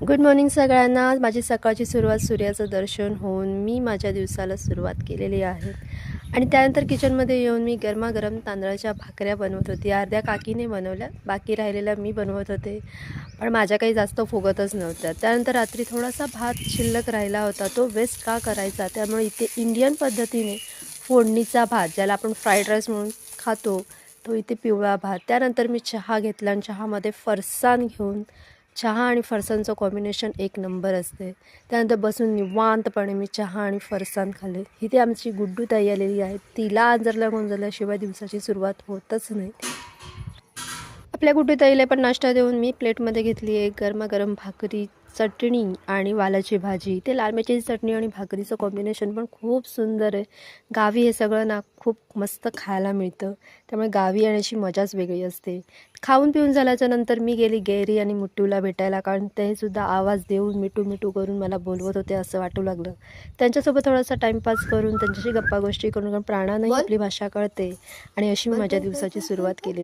Good morning सगळ्यांना. माझी सकाळची सुरुवात सूर्याचं दर्शन होऊन मी माझ्या दिवसाला सुरुवात केलेली आहे. आणि त्यानंतर किचनमध्ये येऊन मी गरमागरम तांदळाच्या भाकऱ्या बनवत होती. अर्ध्या काकीने बनवल्या बाकी राहिलेल्या मी बनवत होते. पण माझ्या काही जास्त फुगतच नव्हत्या. त्यानंतर रात्री थोडासा भात शिल्लक राहिला होता. तो वेस्ट का करायचा? त्यामुळे इथे इंडियन पद्धतीने फोडणीचा भात ज्याला आपण फ्राईड राईस म्हणून खातो तो इथे पिवळा भात. त्यानंतर मी चहा घेतला आणि चहामध्ये फरसाण घेऊन चहा आणि फरसाणचं कॉम्बिनेशन एक नंबर असते. त्यानंतर बसून निवांतपणे मी चहा आणि फरसान खाल्ले. इथे आमची गुड्डू ताई आलेली आहे. तिला आंजरला गोंजरल्याशिवाय दिवसाची सुरुवात होतच नाही. आपल्या गुड्डू ताईला पण नाश्ता देऊन मी प्लेटमध्ये घेतली आहे गरमागरम भाकरी चटणी आणि वालाची भाजी. ते लाल मिरचीची चटणी आणि भाकरीचं कॉम्बिनेशन पण खूप सुंदर आहे. गावी हे सगळं ना खूप मस्त खायला मिळतं. त्यामुळे गावी येण्याची मजाच वेगळी असते. खाऊन पिऊन झाल्याच्यानंतर मी गेली गैरी आणि मुट्टूला भेटायला. कारण ते सुद्धा आवाज देऊन मिठू मिठू करून मला बोलवत होते असं वाटू लागलं. त्यांच्यासोबत थोडासा टाईमपास करून त्यांच्याशी गप्पा गोष्टी करून कारण प्राणांनाही आपली भाषा कळते. आणि अशी मी माझ्या दिवसाची सुरुवात केली.